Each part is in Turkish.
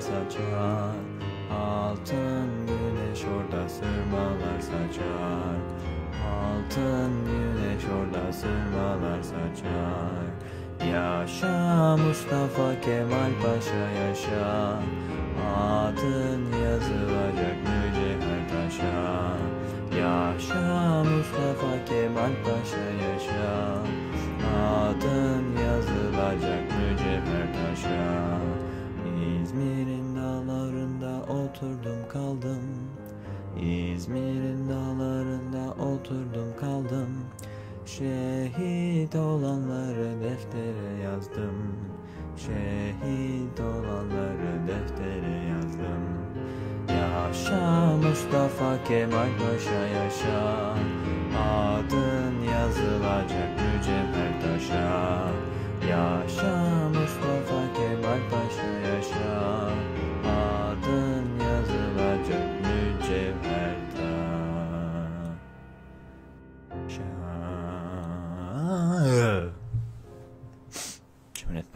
sırmalar saçar Altın güneş orada sırmalar saçar. Altın güneş orada sırmalar saçar. Yaşa Mustafa Kemal Paşa yaşa. Adın yazılacak mücevher taşa. Yaşa Mustafa Kemal Paşa yaşa. Adın oturdum kaldım. İzmir'in dağlarında oturdum kaldım. Şehit olanları deftere yazdım. Şehit olanları deftere yazdım. Yaşa Mustafa Kemal Paşa yaşa. Adın yazılacak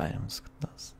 items does.